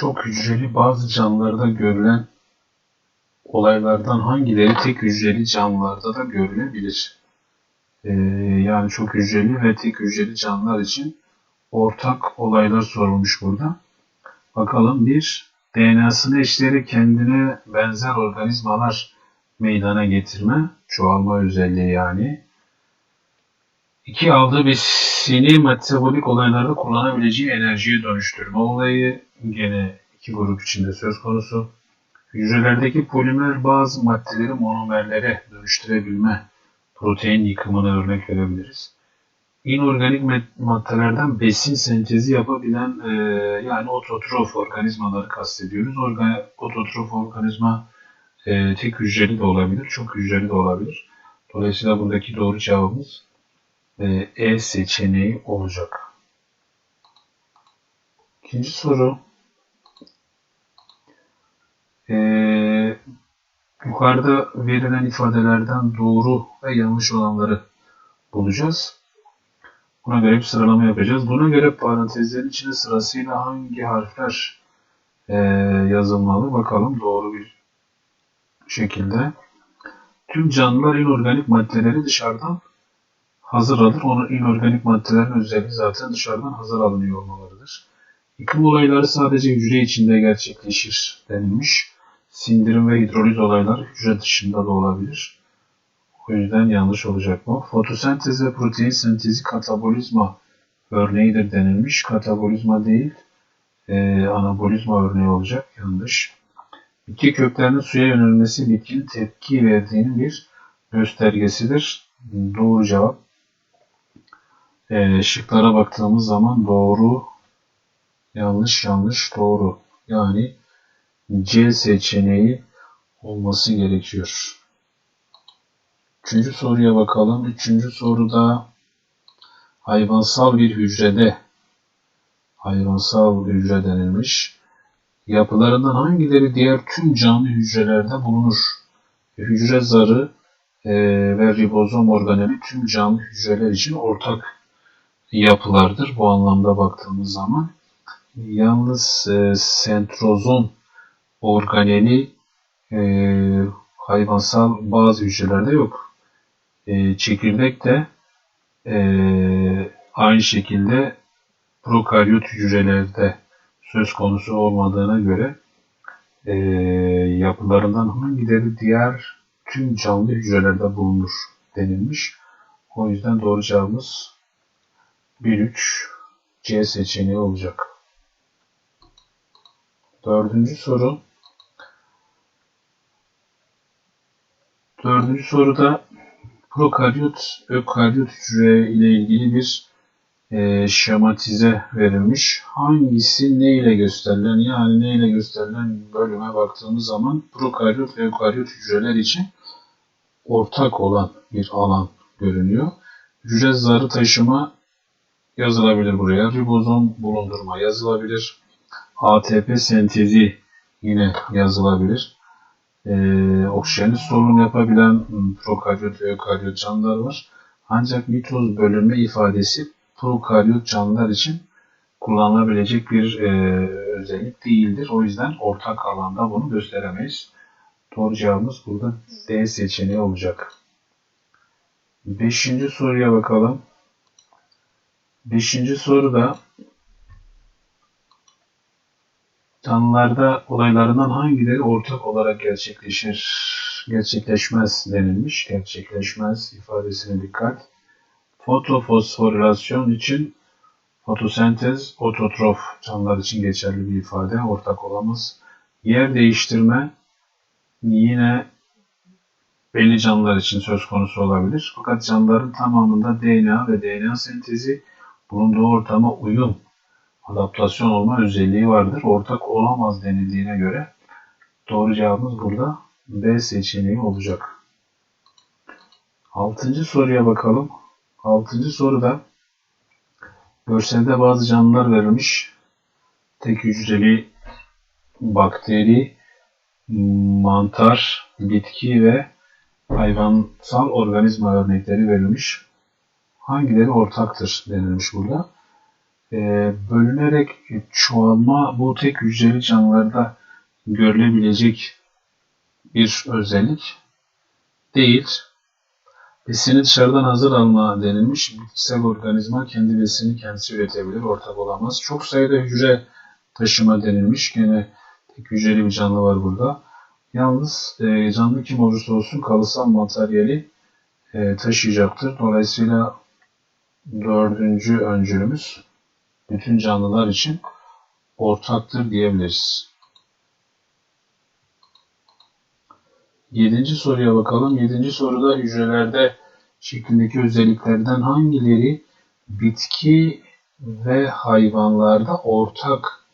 Çok hücreli bazı canlılarda görülen olaylardan hangileri tek hücreli canlılarda da görülebilir? Ee, yani çok hücreli ve tek hücreli canlılar için ortak olaylar sorulmuş burada. Bakalım bir DNA'sını eşleri kendine benzer organizmalar meydana getirme, çoğalma özelliği yani. İki aldığı besini metabolik olaylarda kullanabileceği enerjiye dönüştürme olayı gene iki grup içinde söz konusu. Hücrelerdeki polimer bazı maddeleri monomerlere dönüştürebilme protein yıkımına örnek verebiliriz. İnorganik maddelerden besin sentezi yapabilen e, yani ototrof organizmaları kastediyoruz. Orga, ototrof organizma e, tek hücreli de olabilir, çok hücreli de olabilir. Dolayısıyla buradaki doğru cevabımız e, E seçeneği olacak. İkinci soru. Ee, yukarıda verilen ifadelerden doğru ve yanlış olanları bulacağız. Buna göre bir sıralama yapacağız. Buna göre parantezlerin içine sırasıyla hangi harfler e, yazılmalı? Bakalım doğru bir şekilde. Tüm canlılar inorganik maddeleri dışarıdan hazır alır. Onun inorganik maddelerin özelliği zaten dışarıdan hazır alınıyor olmalarıdır. Yıkım olayları sadece hücre içinde gerçekleşir denilmiş. Sindirim ve hidroliz olayları hücre dışında da olabilir. O yüzden yanlış olacak bu. Fotosentez ve protein sentezi katabolizma örneğidir denilmiş. Katabolizma değil, e, anabolizma örneği olacak. Yanlış. Bitki köklerinin suya yönelmesi bitkinin tepki verdiğinin bir göstergesidir. Doğru cevap. E, şıklara baktığımız zaman doğru, yanlış, yanlış, doğru. Yani C seçeneği olması gerekiyor. Üçüncü soruya bakalım. Üçüncü soruda hayvansal bir hücrede hayvansal hücre denilmiş. Yapılarından hangileri diğer tüm canlı hücrelerde bulunur? Hücre zarı e, ve ribozom organeli tüm canlı hücreler için ortak yapılardır. Bu anlamda baktığımız zaman. Yalnız e, sentrozom organeli e, hayvansal bazı hücrelerde yok. E, çekirdek de e, aynı şekilde prokaryot hücrelerde söz konusu olmadığına göre e, yapılarından hangileri diğer tüm canlı hücrelerde bulunur denilmiş. O yüzden doğru cevabımız 1-3 C seçeneği olacak. Dördüncü soru. Dördüncü soruda prokaryot, ökaryot hücre ile ilgili bir e, şematize verilmiş. Hangisi ne ile gösterilen yani ne ile gösterilen bölüme baktığımız zaman prokaryot ve ökaryot hücreler için ortak olan bir alan görünüyor. Hücre zarı taşıma yazılabilir buraya. Ribozom bulundurma yazılabilir. ATP sentezi yine yazılabilir. Ee, oksijeni sorun yapabilen prokaryot ve ökaryot canlılar var. Ancak mitoz bölünme ifadesi prokaryot canlılar için kullanılabilecek bir e, özellik değildir. O yüzden ortak alanda bunu gösteremeyiz. Doğru cevabımız burada D seçeneği olacak. Beşinci soruya bakalım. Beşinci soruda canlılarda olaylarından hangileri ortak olarak gerçekleşir, gerçekleşmez denilmiş. Gerçekleşmez ifadesine dikkat. Fotofosforilasyon için fotosentez, ototrof canlılar için geçerli bir ifade. Ortak olamaz. Yer değiştirme yine belli canlılar için söz konusu olabilir. Fakat canlıların tamamında DNA ve DNA sentezi bulunduğu ortama uyum, adaptasyon olma özelliği vardır. Ortak olamaz denildiğine göre doğru cevabımız burada B seçeneği olacak. Altıncı soruya bakalım. Altıncı soruda görselde bazı canlılar verilmiş. Tek hücreli bakteri, mantar, bitki ve hayvansal organizma örnekleri verilmiş. Hangileri ortaktır denilmiş burada. e, bölünerek çoğalma bu tek hücreli canlılarda görülebilecek bir özellik değil. Besini dışarıdan hazır alma denilmiş. Bitkisel organizma kendi besini kendisi üretebilir, ortak olamaz. Çok sayıda hücre taşıma denilmiş. Gene tek hücreli bir canlı var burada. Yalnız e, canlı kim olursa olsun kalıtsal materyali e, taşıyacaktır. Dolayısıyla dördüncü öncülümüz bütün canlılar için ortaktır diyebiliriz. Yedinci soruya bakalım. Yedinci soruda hücrelerde şeklindeki özelliklerden hangileri bitki ve hayvanlarda ortak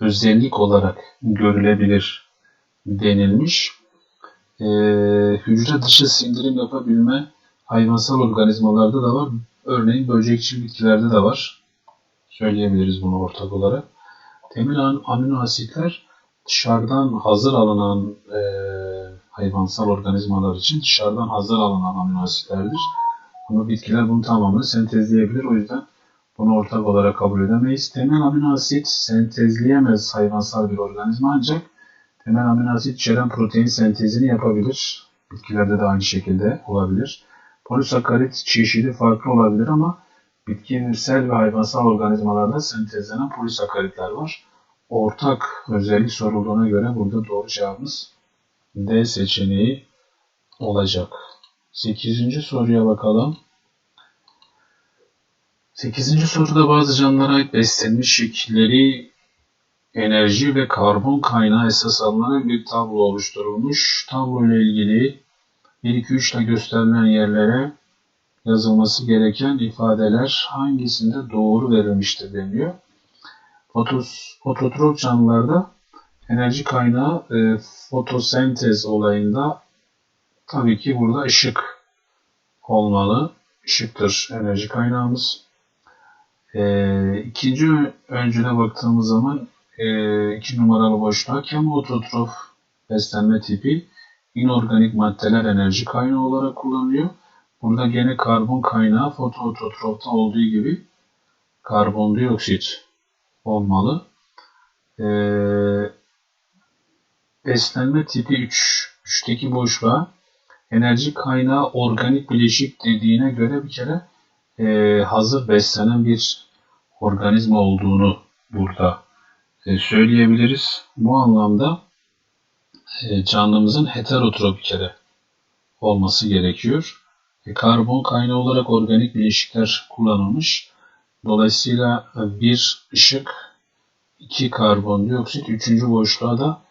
özellik olarak görülebilir denilmiş. Ee, hücre dışı sindirim yapabilme hayvansal organizmalarda da var. Örneğin böcekçil bitkilerde de var. Söyleyebiliriz bunu ortak olarak. Temel amino asitler dışarıdan hazır alınan e, hayvansal organizmalar için dışarıdan hazır alınan amino asitlerdir. Ama bitkiler bunun tamamını sentezleyebilir. O yüzden bunu ortak olarak kabul edemeyiz. Temel amino asit sentezleyemez hayvansal bir organizma ancak temel amino asit içeren protein sentezini yapabilir. Bitkilerde de aynı şekilde olabilir. Polisakarit çeşidi farklı olabilir ama bitkisel ve hayvansal organizmalarda sentezlenen polisakaritler var. Ortak özellik sorulduğuna göre burada doğru cevabımız D seçeneği olacak. 8. soruya bakalım. 8. soruda bazı canlılara ait beslenme şekilleri enerji ve karbon kaynağı esas alınarak bir tablo oluşturulmuş. Tablo ile ilgili 1, 2, 3 ile gösterilen yerlere yazılması gereken ifadeler hangisinde doğru verilmiştir deniyor. Fotos, fototrop canlılarda enerji kaynağı e, fotosentez olayında tabii ki burada ışık olmalı. Işıktır enerji kaynağımız. E, ikinci öncüne baktığımız zaman e, iki numaralı boşluğa kemototrof beslenme tipi inorganik maddeler enerji kaynağı olarak kullanılıyor. Burada gene karbon kaynağı fotoototrofta olduğu gibi karbondioksit olmalı. Ee, beslenme tipi 3, 3'teki boşluğa enerji kaynağı organik bileşik dediğine göre bir kere e, hazır beslenen bir organizma olduğunu burada e, söyleyebiliriz. Bu anlamda canlımızın heterotrop bir kere olması gerekiyor. E, karbon kaynağı olarak organik bileşikler kullanılmış. Dolayısıyla e, bir ışık, iki karbondioksit, üçüncü boşluğa da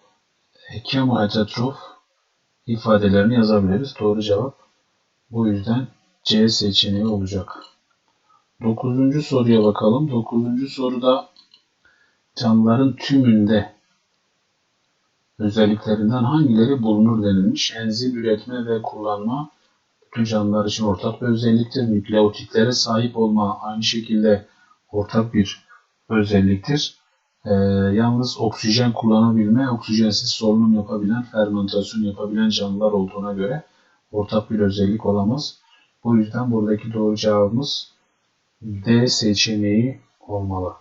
kemoheterotrof ifadelerini yazabiliriz. Doğru cevap bu yüzden C seçeneği olacak. Dokuzuncu soruya bakalım. Dokuzuncu soruda canlıların tümünde özelliklerinden hangileri bulunur denilmiş. Enzim üretme ve kullanma bütün canlılar için ortak bir özelliktir. Nükleotitlere sahip olma aynı şekilde ortak bir özelliktir. Ee, yalnız oksijen kullanabilme, oksijensiz solunum yapabilen, fermentasyon yapabilen canlılar olduğuna göre ortak bir özellik olamaz. Bu yüzden buradaki doğru cevabımız D seçeneği olmalı.